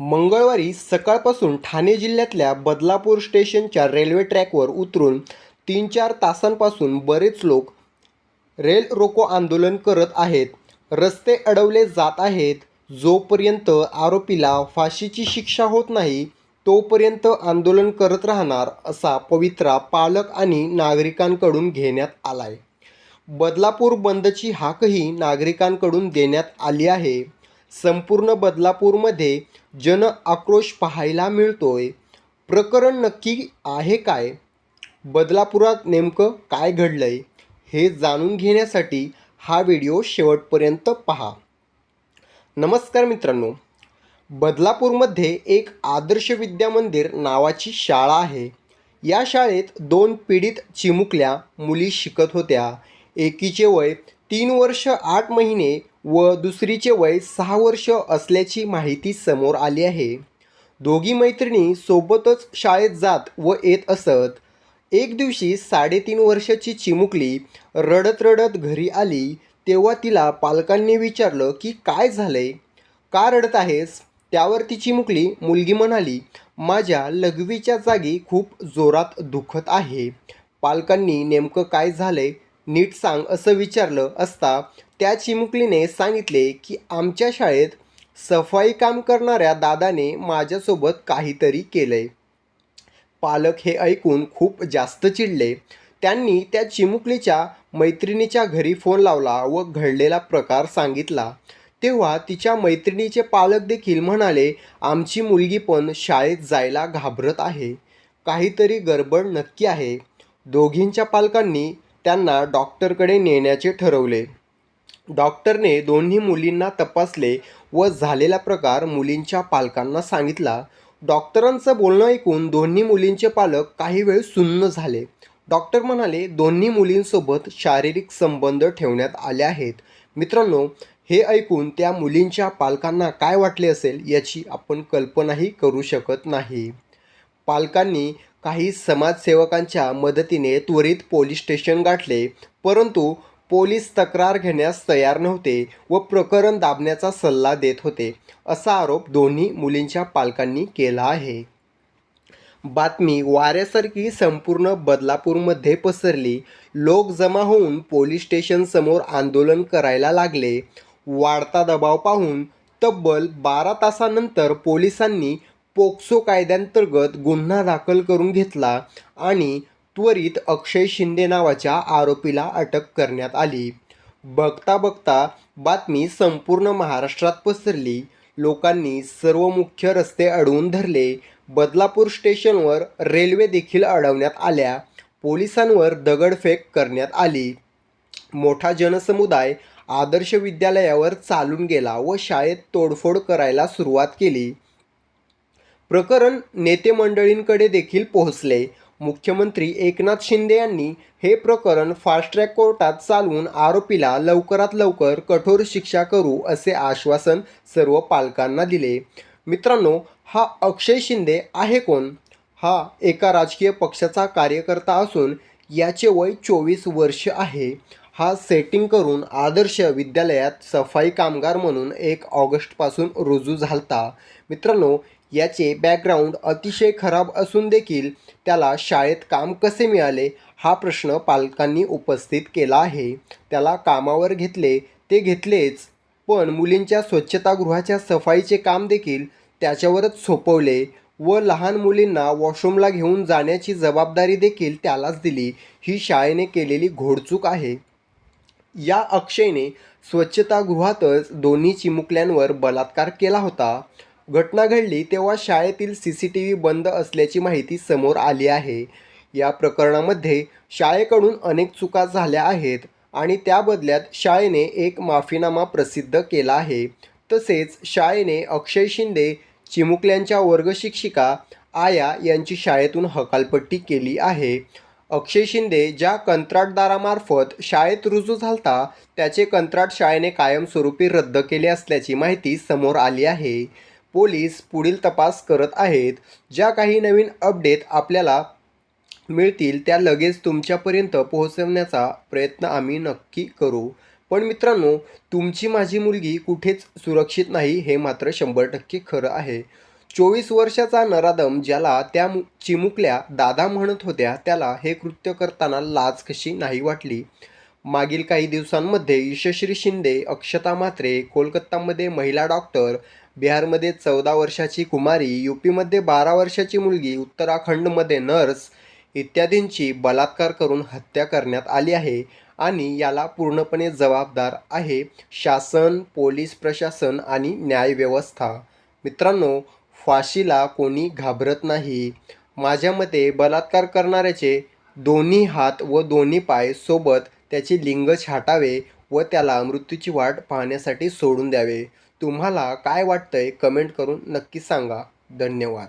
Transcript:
मंगळवारी सकाळपासून ठाणे जिल्ह्यातल्या बदलापूर स्टेशनच्या रेल्वे ट्रॅकवर उतरून तीन चार तासांपासून बरेच लोक रेल रोको आंदोलन करत आहेत. रस्ते अडवले जात आहेत. जोपर्यंत आरोपीला फाशीची शिक्षा होत नाही तोपर्यंत आंदोलन करत राहणार असा पवित्रा पालक आणि नागरिकांकडून घेण्यात आलाय. बदलापूर बंदची हाकही नागरिकांकडून देण्यात आली आहे. संपूर्ण बदलापूरमध्ये जन आक्रोश पाहायला मिळतोय. प्रकरण नक्की आहे काय? बदलापुरात नेमकं काय घडलंय? हे जाणून घेण्यासाठी हा व्हिडिओ शेवटपर्यंत पहा. नमस्कार मित्रांनो. बदलापूरमध्ये एक आदर्श विद्या मंदिर नावाची शाळा आहे. या शाळेत दोन पीडित चिमुकल्या मुली शिकत होत्या. एकीचे वय तीन वर्ष आठ महिने व दुसरीचे वय सहा वर्ष असल्याची माहिती समोर आली आहे. दोघी मैत्रिणी सोबतच शाळेत जात व येत असत. एक दिवशी साडेतीन वर्षाची चिमुकली रडत रडत घरी आली. तेव्हा तिला पालकांनी विचारलं की काय झालंय? का रडत आहेस? त्यावर ती चिमुकली मुलगी म्हणाली माझ्या लघवीच्या जागी खूप जोरात दुखत आहे. पालकांनी नेमकं काय झालंय? नीट सांग असं विचारलं असता त्या चिमुकलीने सांगितले की आमच्या शाळेत सफाई काम करणाऱ्या दादाने माझ्यासोबत काहीतरी केलंय. पालक हे ऐकून खूप जास्त चिडले. त्यांनी त्या चिमुकलीच्या मैत्रिणीच्या घरी फोन लावला व घडलेला प्रकार सांगितला. तेव्हा तिच्या मैत्रिणीचे पालक देखील म्हणाले आमची मुलगी पण शाळेत जायला घाबरत आहे. काहीतरी गडबड नक्की आहे. दोघींच्या पालकांनी त्यांना डॉक्टरकडे नेण्याचे ठरवले. डॉक्टरने दोन्ही मुलींना तपासले व झालेला प्रकार मुलींच्या पालकांना सांगितला. डॉक्टरांचं बोलणं ऐकून दोन्ही मुलींचे पालक काही वेळ सुन्न झाले. डॉक्टर म्हणाले दोन्ही मुलींसोबत शारीरिक संबंध ठेवण्यात आले आहेत. मित्रांनो हे ऐकून त्या मुलींच्या पालकांना काय वाटले असेल याची आपण कल्पनाही करू शकत नाही. पालकांनी काही समाजसेवकांच्या मदतीने त्वरित पोलीस स्टेशन गाठले परंतु पोलीस तक्रार घेण्यास तयार नव्हते व प्रकरण दाबण्याचा सल्ला देत होते असा आरोप दोन्ही मुलींच्या पालकांनी केला आहे. बातमी वाऱ्यासारखी संपूर्ण बदलापूरमध्ये पसरली. लोक जमा होऊन पोलीस स्टेशनसमोर आंदोलन करायला लागले. वाढता दबाव पाहून तब्बल बारा तासानंतर पोलिसांनी पोक्सो कायद्यांतर्गत गुन्हा दाखल करून घेतला आणि त्वरित अक्षय शिंदे नावाच्या आरोपीला अटक करण्यात आली. बघता बघता बातमी संपूर्ण महाराष्ट्रात पसरली. लोकांनी सर्व मुख्य रस्ते अडवून धरले. बदलापूर स्टेशनवर रेल्वे देखील अडवण्यात आल्या. पोलिसांवर दगडफेक करण्यात आली. मोठा जनसमुदाय आदर्श विद्यालयावर चालून गेला व शाळेत तोडफोड करायला सुरुवात केली. प्रकरण नेते मंडळींकडे देखील पोहोचले. मुख्यमंत्री एकनाथ शिंदे यांनी हे प्रकरण फास्ट ट्रॅक कोर्टात चालवून आरोपीला लवकरात लवकर कठोर शिक्षा करू असे आश्वासन सर्व पालकांना दिले. मित्रांनो हा अक्षय शिंदे आहे कोण? हा एका राजकीय पक्षाचा कार्यकर्ता असून याचे वय चोवीस वर्ष आहे. हा सेटिंग करून आदर्श विद्यालयात सफाई कामगार म्हणून एक ऑगस्टपासून रुजू झालता. मित्रांनो याचे बॅकग्राऊंड अतिशय खराब असून देखील त्याला शाळेत काम कसे मिळाले हा प्रश्न पालकांनी उपस्थित केला आहे. त्याला कामावर घेतले ते घेतलेच. पण मुलींच्या स्वच्छतागृहाच्या सफाईचे काम देखील त्याच्यावरच सोपवले व लहान मुलींना वॉशरूमला घेऊन जाण्याची जबाबदारी देखील त्यालाच दिली. ही शाळेने केलेली घोडचूक आहे. या अक्षयने स्वच्छतागृहातच दोन्ही चिमुकल्यांवर बलात्कार केला होता. घटना घडली तेव्हा शाळेतील सी सी टी व्ही बंद असल्याची माहिती समोर आली आहे. या प्रकरणामध्ये शाळेकडून अनेक चुका झाल्या आहेत आणि त्या बदल्यात शाळेने एक माफीनामा प्रसिद्ध केला आहे. तसेच शाळेने अक्षय शिंदे चिमुकल्यांच्या वर्गशिक्षिका आया यांची शाळेतून हकालपट्टी केली आहे. अक्षय शिंदे ज्या कंत्राटदारामार्फत शाळेत रुजू झालता त्याचे कंत्राट शाळेने कायमस्वरूपी रद्द केले असल्याची माहिती समोर आली आहे. पोलीस पुढील तपास करत आहेत. ज्या काही नवीन अपडेट आपल्याला मिळतील त्या लगेच तुमच्यापर्यंत पोहोचवण्याचा प्रयत्न आम्ही नक्की करू. पण मित्रांनो तुमची माझी मुलगी कुठेच सुरक्षित नाही हे मात्र शंभर टक्के खरं आहे. चोवीस वर्षाचा नरादम ज्याला त्या मु- चिमुकल्या दादा म्हणत होत्या त्याला हे कृत्य करताना लाज कशी नाही वाटली? मागील काही दिवसांमध्ये यशश्री शिंदे अक्षता म्हात्रे कोलकातामध्ये महिला डॉक्टर बिहारमध्ये चौदा वर्षाची कुमारी यू पीमध्ये बारा वर्षाची मुलगी उत्तराखंडमध्ये नर्स इत्यादींची बलात्कार करून हत्या करण्यात आली आहे आणि याला पूर्णपणे जबाबदार आहे शासन पोलीस प्रशासन आणि न्यायव्यवस्था मित्रांनो फाशीला कोणी घाबरत नाही. माझ्या मते बलात्कार करणाऱ्याचे दोन्ही हात व दोन्ही पाय सोबत त्याचे लिंग छाटावे व त्याला मृत्यूची वाट पाहण्यासाठी सोडून द्यावे. तुम्हाला काय वाटतंय? कमेंट करून नक्की सांगा. धन्यवाद.